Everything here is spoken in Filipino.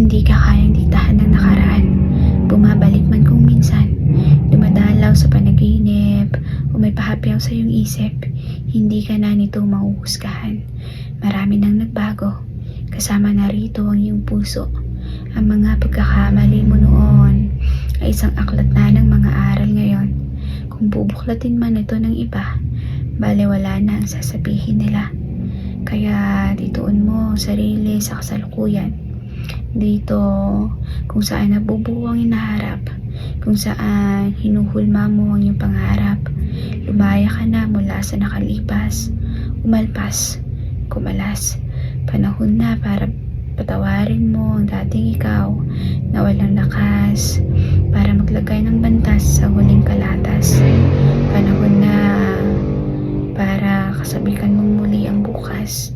Hindi ka kayang diktahan ng nakaraan. Bumabalik man kung minsan. Dumadalaw sa panaginip o may pahapyaw sa iyong isip. Hindi ka na nito mahuhusgahan. Marami nang nagbago. Kasama na rito ang iyong puso. Ang mga pagkakamali mo noon ay isang aklat na ng mga aral ngayon. Kung bubuklatin man ito ng iba, baliwala na ang sasabihin nila. Kaya ditoon mo sarili sa kasalukuyan. Dito kung saan nabubuo ang inaharap, kung saan hinuhulma mo ang iyong pangarap. Lumaya ka na mula sa nakalipas, umalpas, kumalas. Panahon na para patawarin mo ang dating ikaw na walang lakas para maglagay ng bantas sa huling kalatas. Panahon na para kasabikan mong muli ang bukas.